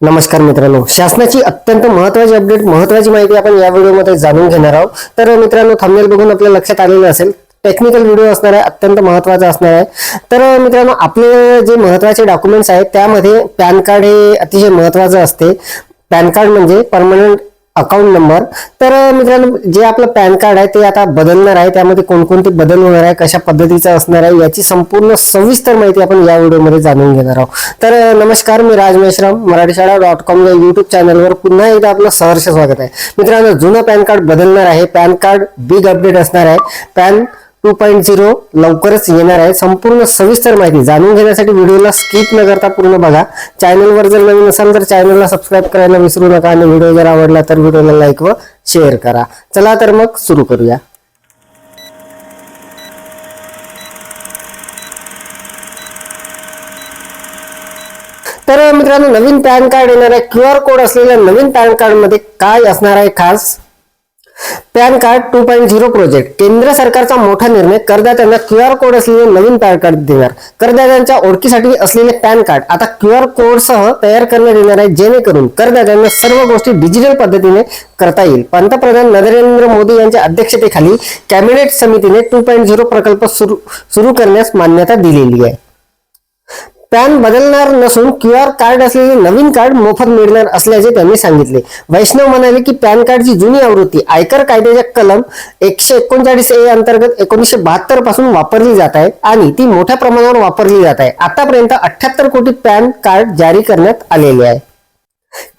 नमस्कार मित्रांनो. शासनाची अत्यंत महत्वाची अपडेट महत्वाची माहिती आपण या व्हिडिओमध्ये जाणून घेणार आहोत. तर मित्रांनो थांबेल बघून आपल्या लक्षात आलेलं असेल टेक्निकल व्हिडिओ असणार आहे अत्यंत महत्त्वाचा असणार आहे. तर मित्रांनो आपले जे महत्त्वाचे डॉक्युमेंट्स आहेत त्यामध्ये पॅन कार्ड हे अतिशय महत्वाचं असते. पॅन कार्ड म्हणजे परमनंट अकाउंट नंबर तर मित्रांनो जे आपलं पॅन कार्ड आहे ते आता बदलणार आहे. त्यामध्ये कोणकोणते बदल होणार आहे कशा पद्धतीचं असणार आहे याची संपूर्ण सविस्तर माहिती आपण या व्हिडिओमध्ये जाणून घेणार आहोत. तर नमस्कार मी राज मेश्राम मराठी शाळा डॉट कॉम या युट्यूब चॅनलवर पुन्हा एकदा आपलं सहर्ष स्वागत आहे. मित्रांनो जुनं पॅन कार्ड बदलणार आहे. पॅन कार्ड बिग अपडेट असणार आहे. पॅन टू पॉईंट झिरो लवकरच येणार आहे. संपूर्ण सविस्तर माहिती जाणून घेण्यासाठी व्हिडिओला स्किप न करता पूर्ण बघा. चॅनलवर जर नवीन असाल तर चॅनलला सबस्क्राईब करायला विसरू नका आणि व्हिडिओ जर आवडला तर व्हिडिओला लाईक व शेअर करा. चला तर मग सुरू करूया. तर मित्रांनो नवीन पॅन कार्ड येणार आहे. क्यू आर कोड असलेल्या नवीन पॅन कार्डमध्ये काय असणार आहे खास? PAN card two point zero project. केंद्र सरकारचा मोठा निर्णय करदात्यांना क्यू आर कोड असलेले नवीन पॅन कार्ड देणार. करदात्यांच्या ओळखीसाठी असलेले पॅन कार्ड. आता क्यू आर कोड सह तयार करण्यात येणार आहे जेणेकरून करदात्यांना सर्व गोष्टी डिजिटल पद्धतीने करता येईल. पंतप्रधान नरेंद्र मोदी यांच्या अध्यक्षतेखाली कॅबिनेट समितीने टू पॉईंट झिरो प्रकल्प सुरू सुरू करण्यास मान्यता दिलेली आहे. पॅन बदलणार नसून क्यू आर कार्ड असलेले नवीन कार्ड मोफत मिळणार असल्याचे त्यांनी सांगितले. वैष्णव म्हणाले की पॅन कार्डची जुनी आवृत्ती आयकर कायद्याच्या कलम एकशे एकोणचाळीस ए अंतर्गत एकोणीसशे बहात्तरपासून वापरली जात आहे आणि ती मोठ्या प्रमाणावर वापरली जात आहे. आतापर्यंत अठ्याहत्तर कोटी पॅन कार्ड जारी करण्यात आलेले आहे.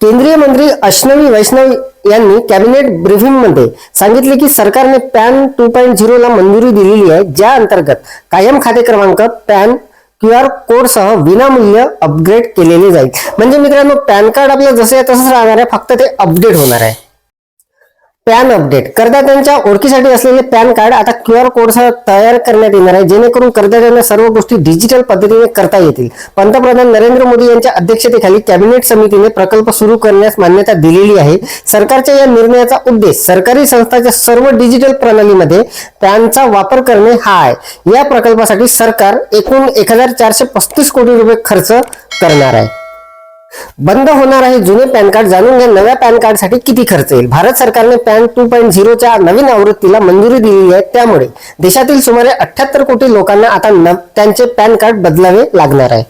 केंद्रीय मंत्री अश्नवी वैष्णव यांनी कॅबिनेट ब्रिफिंगमध्ये सांगितले की सरकारने पॅन टू पॉईंट झिरोला मंजुरी दिलेली आहे ज्या अंतर्गत कायम खाते क्रमांक पॅन क्यू आर कोडसह विनामूल्य अपग्रेड केलेले जाईल. म्हणजे मित्रांनो पॅन कार्ड आपलं जसं आहे तसंच राहणार आहे फक्त ते अपडेट होणार आहे. PAN update. करदात्यांच्या ओळखीसाठी असलेले पॅन कार्ड आता क्यू आर कोडसह तयार करण्यात येणार आहे. जेणेकरून करदात्यांना सर्व गोष्टी डिजिटल पद्धतीने करता येतील. पंतप्रधान नरेंद्र मोदी यांच्या अध्यक्षतेखाली कॅबिनेट समितीने प्रकल्प सुरू करण्यास मान्यता दिलेली आहे. सरकारच्या या निर्णयाचा उद्देश सरकारी संस्थांच्या सर्व डिजिटल प्रणालीमध्ये पॅनचा वापर करणे हा आहे. या प्रकल्पासाठी सरकार एकूण एक हजार चारशे पस्तीस कोटी रुपये खर्च करणार आहे. बंद होणार आहे जुने पॅन कार्ड. जाणून घ्या नव्या पॅन कार्डसाठी किती खर्च येईल? भारत सरकारने पॅन टू पॉईंट झिरोच्या नवीन आवृत्तीला मंजुरी दिलेली आहे त्यामुळे देशातील सुमारे अठ्याहत्तर कोटी लोकांना आता त्यांचे पॅन कार्ड बदलावे लागणार आहे.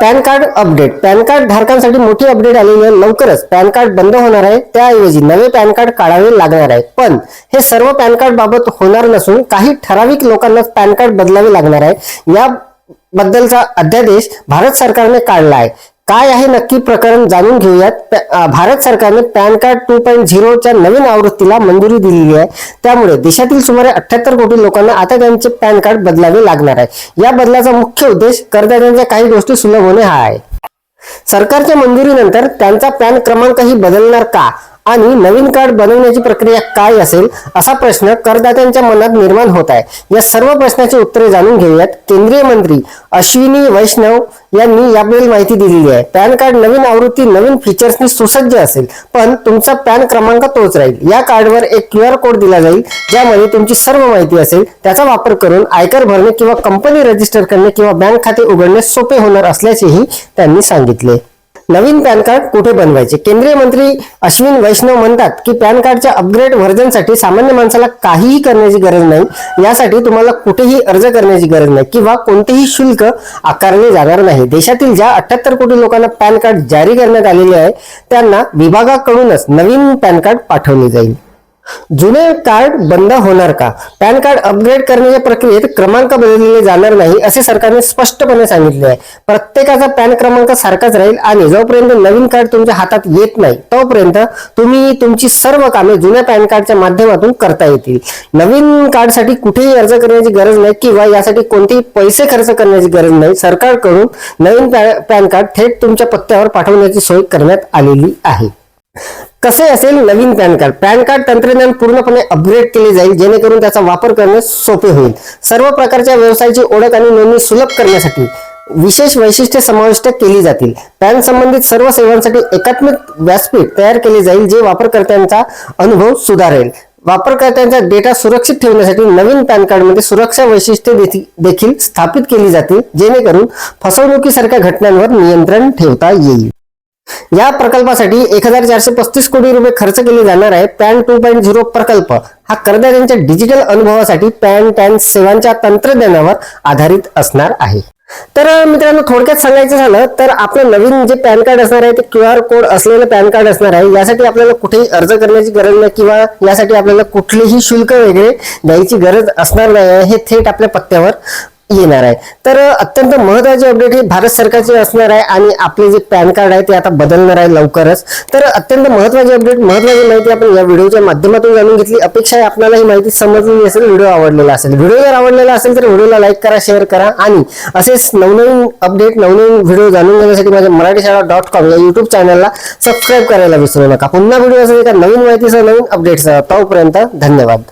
PAN card update. PAN card धारकांसाठी मोठी अपडेट आलेली आहे. लवकरच पॅन कार्ड बंद होणार आहे. त्याऐवजी नवे पॅन कार्ड काढावे लागणार आहे. पण हे सर्व पॅन कार्ड बाबत होणार नसून काही ठराविक लोकांनाच पॅन कार्ड बदलावे लागणार आहे. या बद्दलचा अध्यादेश भारत सरकारने काढला आहे. काय आहे नक्की प्रकरण जाणून घेऊयात. भारत सरकारने पॅन कार्ड टू पॉईंट झिरोच्या नवीन आवृत्तीला मंजुरी दिलेली आहे. त्यामुळे देशातील सुमारे अठ्याहत्तर कोटी लोकांना आता त्यांचे पॅन कार्ड बदलावे लागणार आहे. या बदलाचा मुख्य उद्देश करदात्यांच्या काही गोष्टी सुलभ होणे हा आहे. सरकारच्या मंजुरीनंतर त्यांचा पॅन क्रमांकही बदलणार का? आणि नवीन कार्ड बनवण्याची प्रक्रिया काय असेल असा प्रश्न करदात्यांच्या मनात निर्माण होत आहे. या सर्व प्रश्नाची उत्तरे जाणून घेऊयात. केंद्रीय मंत्री अश्विनी वैष्णव यांनी याबद्दल माहिती दिलेली आहे. पॅन कार्ड नवीन आवृत्ती नवीन फीचर्सनी सुसज्ज असेल पण तुमचा पॅन क्रमांक तोच राहील. या कार्डवर एक क्यू आर कोड दिला जाईल ज्यामध्ये तुमची सर्व माहिती असेल त्याचा वापर करून आयकर भरणे किंवा कंपनी रजिस्टर करणे किंवा बँक खाते उघडणे सोपे होणार असल्याचेही त्यांनी सांगितले. नवीन पॅन कार्ड कुठे बनवायचे? केंद्रीय मंत्री अश्विन वैष्णव म्हणतात की पॅन कार्डच्या अपग्रेड व्हर्जनसाठी सामान्य माणसाला काहीही करण्याची गरज नाही. यासाठी तुम्हाला कुठेही अर्ज करण्याची गरज नाही किंवा कोणतेही शुल्क आकारले जाणार नाही. देशातील ज्या अठ्याहत्तर कोटी लोकांना पॅन कार्ड जारी करण्यात आलेले आहे त्यांना विभागाकडूनच नवीन पॅन कार्ड पाठवले जाईल. जुने कार्ड बंद होणार का? पॅन कार्ड अपग्रेड करण्याच्या प्रक्रियेत क्रमांक बदलले जाणार नाही असे सरकारने स्पष्टपणे सांगितले आहे. प्रत्येकाचा पॅन क्रमांक सारखाच राहील आणि जोपर्यंत नवीन कार्ड तुमच्या हातात येत नाही तोपर्यंत तुम्ही तुमची सर्व कामे जुन्या पॅन कार्डच्या माध्यमातून करता येतील. नवीन कार्डसाठी कुठेही अर्ज करण्याची गरज नाही किंवा यासाठी कोणतेही पैसे खर्च करण्याची गरज नाही. सरकारकडून नवीन पॅ- पॅन कार्ड थेट तुमच्या पत्त्यावर पाठवण्याची सोय करण्यात आलेली आहे. कसे असेल नवीन पॅन कार्ड? पॅन कार्ड तंत्रज्ञान पूर्णपणे अपग्रेड केले जाईल जेणेकरून त्याचा वापर करणे सोपे होईल. सर्व प्रकारच्या व्यवसायाची ओळख आणि नोंदणी सुलभ करण्यासाठी विशेष वैशिष्ट्ये समाविष्ट केली जातील. पॅन संबंधित सर्व सेवांसाठी एकात्मिक व्यासपीठ तयार केले जाईल जे वापरकर्त्यांचा अनुभव सुधारेल. वापरकर्त्यांचा डेटा सुरक्षित ठेवण्यासाठी नवीन पॅन कार्डमध्ये सुरक्षा वैशिष्ट्ये देखील स्थापित केली जातील जेणेकरून फसवणुकीसारख्या घटनांवर नियंत्रण ठेवता येईल. या प्रकल्पासाठी एक हजार चारशे पस्तीस कोटी रुपये खर्च केले जाणार आहे. पॅन टू पॉईंट झिरो प्रकल्प. हा करदात्यांच्या डिजिटल अनुभवासाठी पॅन टॅन सेवांच्या तंत्रज्ञानावर आधारित असणार आहे. तर मित्रांनो थोडक्यात सांगायचं झालं तर आपलं नवीन जे पॅन कार्ड असणार आहे ते क्यू आर कोड असलेलं पॅन कार्ड असणार आहे. यासाठी आपल्याला कुठेही अर्ज करण्याची गरज नाही किंवा यासाठी आपल्याला कुठलेही शुल्क वगैरे द्यायची गरज असणार नाही. आहे हे थेट आपल्या पत्त्यावर येणार आहे. तर अत्यंत महत्वाची अपडेट हे भारत सरकारचे असणार आहे आणि आपले जे पॅन कार्ड आहे ते आता बदलणार आहे लवकरच. तर अत्यंत महत्वाची अपडेट महत्वाची माहिती आपण या व्हिडिओच्या माध्यमातून जाणून घेतली. अपेक्षा आहे आपल्याला ही माहिती समजली असेल व्हिडिओ आवडलेला असेल. व्हिडिओ जर आवडलेला असेल तर व्हिडिओला लाईक करा शेअर करा आणि असेच नवनवीन अपडेट नवनवीन व्हिडिओ जाणून घेण्यासाठी माझ्या मराठी शाळा डॉट कॉम या युट्यूब चॅनलला सबस्क्राईब करायला विसरू नका. पुन्हा व्हिडिओ असेल एका नवीन माहितीसह नवीन अपडेटसह तोपर्यंत धन्यवाद.